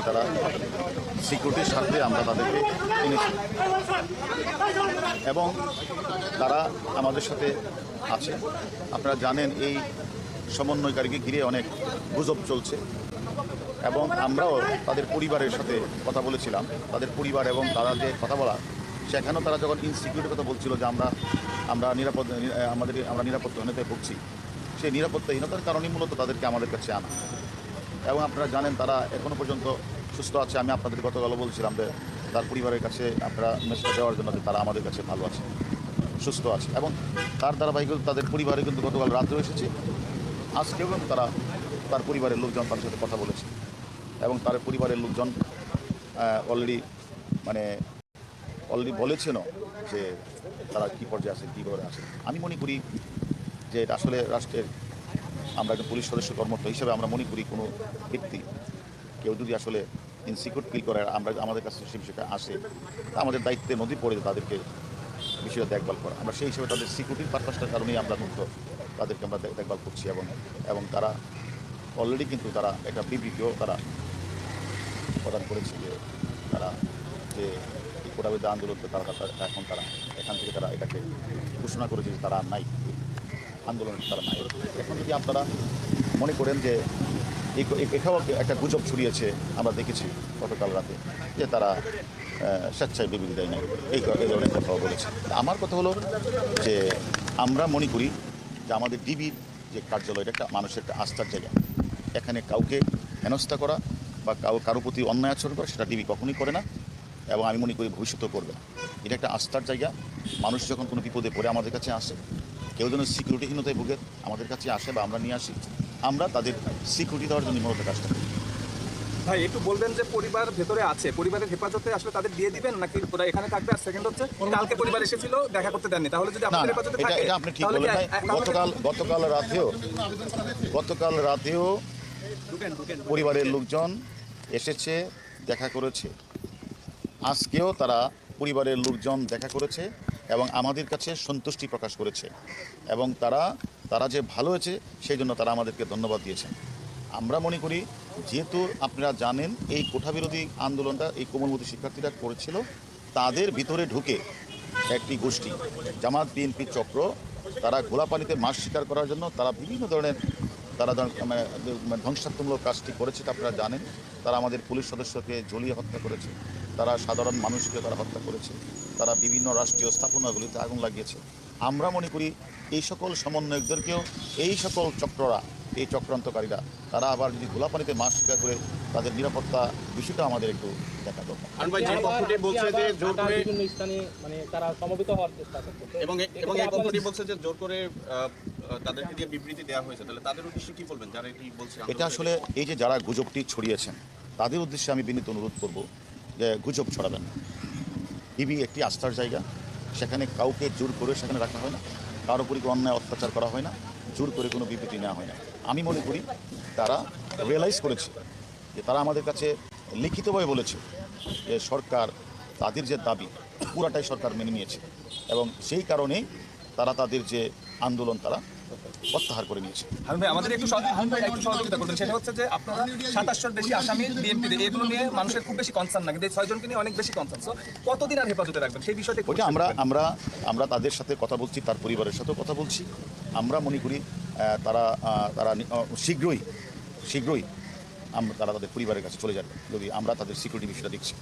বলছি তারা। সিকিউরিটির সাথে আমরা তাদেরকে এনেছি। এবং তারা আমাদের সাথে আছে। আপনারা জানেন, এই সমন্বয়কারীকে ঘিরে অনেক গুজব চলছে। এবং আমরাও তাদের পরিবারের সাথে কথা বলেছিলাম। তাদের পরিবার এবং তারা যে কথা বলা, সেখানেও তারা যখন ইনসিকিউরিটির কথা বলছিল যে আমরা আমরা নিরাপদ, আমাদের, আমরা নিরাপত্তাহীনতায় ভুগছি, সেই নিরাপত্তাহীনতার কারণেই মূলত তাদেরকে আমাদের কাছে আনা। এবং আপনারা জানেন তারা এখনও পর্যন্ত সুস্থ আছে। আমি আপনাদের গতকালও বলছিলাম যে তার পরিবারের কাছে আপনারা মেসেজ দেওয়ার জন্য যে তারা আমাদের কাছে ভালো আছে, সুস্থ আছে এবং তার ধারাবাহিকতা তাদের পরিবারে কিন্তু গতকাল রাত্রেও এসেছে। আজকেও কিন্তু তারা তার পরিবারের লোকজন তার সাথে কথা বলেছে এবং তার পরিবারের লোকজন অলরেডি মানে অলরেডি বলেছেনও যে তারা কী পর্যায়ে আছে, কী করে আছে। আমি মনে করি যে আসলে রাষ্ট্রের আমরা একজন পুলিশ সদস্য কর্মরত হিসেবে আমরা মনে করি কোনো ব্যক্তি কেউ যদি আসলে ইনসিকিউর ফিল করে, আমরা আমাদের কাছে সে বিষয়টা আসে আমাদের দায়িত্বের মধ্যে পড়ে তাদেরকে বিষয়টা দেখভাল করা। আমরা সেই হিসেবে তাদের সিকিউরিটির পারপাসটার কারণেই আমরা মূলত তাদেরকে আমরা দেখ- দেখভাল করছি এবং এবং তারা অলরেডি কিন্তু তারা একটা বিবৃতিও তারা প্রদান করেছে যে তারা যে কোটাবিদ্যা আন্দোলনকে তারা তারা- এখন তারা এখান থেকে তারা এটাকে ঘোষণা করেছে যে তারা নাই। আন্দোলন তারা নাই। এখন যদি আপনারা মনে করেন যে এই এ- একটা গুজব ছড়িয়েছে, আমরা দেখেছি গতকাল রাতে, যে তারা স্বেচ্ছায় বিবৃতি দেয় নাই। এই ধরনের কথাও বলেছে। আমার কথা হলো যে আমরা মনে করি যে আমাদের ডিবির যে কার্যালয়, এটা একটা মানুষের একটা আস্থার জায়গা। এখানে কাউকে হেনস্থা করা বা কাউ কারও প্রতি অন্যায় আচরণ করা, সেটা ডিবি কখনোই করে না এবং আমি মনে করি ভবিষ্যতেও করবে না। এটা একটা আস্থার জায়গা। মানুষ যখন কোনো বিপদে পড়ে আমাদের কাছে আসে কেউ যেন সিকিউরিটিহীনতায় ভুগে আমাদের কাছে আসে বা আমরা নিয়ে আসি আমরা তাদের সিকিউরিটি দেওয়ার জন্য মূলত কাজটা করি। ভাই একটু বলবেন যে পরিবার ভেতরে আছে পরিবারের হেফাজতে আসলে তাদের দিয়ে দিবেন নাকি ওরা এখানে থাকবে আর সেকেন্ড হচ্ছে কালকে পরিবার এসেছিল দেখা করতে দেননি তাহলে যদি আপনাদের হেফাজতে থাকে এটা আপনি ঠিক বলেন ভাই। গতকাল গতকাল রাতেও গতকাল রাতেও। পরিবারের লোকজন এসেছে দেখা করেছে। আজকেও তারা পরিবারের লোকজন দেখা করেছে। এবং আমাদের কাছে সন্তুষ্টি প্রকাশ করেছে। এবং তারা তারা যে ভালো হয়েছে, সেই জন্য তারা আমাদেরকে ধন্যবাদ দিয়েছেন। আমরা মনে করি, যেহেতু আপনারা জানেন, এই কোঠাবিরোধী আন্দোলনটা এই কোমলমতি শিক্ষার্থীরা করেছিল, তাদের ভিতরে ঢুকে একটি গোষ্ঠী, জামাত, বিএনপি চক্র, তারা ঘোলাপানিতে মাছ শিকার করার জন্য তারা বিভিন্ন ধরনের, তারা মানে মানে ধ্বংসাত্মমূলক কাজটি করেছে তা আপনারা জানেন। তারা আমাদের পুলিশ সদস্যকে জ্বলিয়ে হত্যা করেছে। তারা সাধারণ মানুষকে তারা হত্যা করেছে। তারা বিভিন্ন রাষ্ট্রীয় স্থাপনাগুলিতে আগুন লাগিয়েছে। আমরা মনে করি এই সকল সমন্বয়কদেরকেও এই সকল চক্ররা এই চক্রান্তকারীরা তারা আবার যদি গোলাপানিতে মাছ শিকার করে তাদের নিরাপত্তা বিষয়টা আমাদের একটু দেখা দরকার। মানে তারা সমবেত হওয়ার চেষ্টা করছে। এবং এই পক্ষটি বলছে যে জোর করে তাদেরকে দিয়ে বিবৃতি দেওয়া হয়েছে, তাহলে তাদের উদ্দেশ্যে কি বলবেন? যারা এটি বলছে এটা আসলে এই যে যারা গুজবটি ছড়িয়েছেন, তাদের উদ্দেশ্যে আমি বিনীত অনুরোধ করব যে গুজব ছড়াবেন না। ইবি একটি আস্থার জায়গা, সেখানে কাউকে জোর করে সেখানে রাখা হয় না কারোর উপরে কোনো অন্যায় অত্যাচার করা হয় না, জোর করে কোনো বিবৃতি নেওয়া হয় না। আমি মনে করি তারা রিয়েলাইজ করেছে যে তারা আমাদের কাছে লিখিতভাবে বলেছে যে সরকার তাদের যে দাবি, পুরাটাই সরকার মেনে নিয়েছে এবং সেই কারণেই তারা তাদের যে আন্দোলন, তারা প্রত্যাহার করে নিয়েছে। হারুন ভাই আমাদের একটু সহযোগিতা করবেন সেটা হচ্ছে যে আপনারা সাতাশশোর বেশি আসামি বিএনপি এগুলো নিয়ে মানুষের খুব বেশি কনসার্ন না কিন্তু ছয়জনকে নিয়ে অনেক বেশি কনসার্ন সো কতদিন আর হেফাজতে রাখবেন? সেই বিষয়টা ওইটা আমরা আমরা আমরা তাদের সাথে কথা বলছি তার পরিবারের সাথেও কথা বলছি। আমরা মনে করি তারা তারা শীঘ্রই শীঘ্রই আমরা তারা তাদের পরিবারের কাছে চলে যাবে। যদি আমরা তাদের সিকিউরিটি বিষয়টা দেখছি।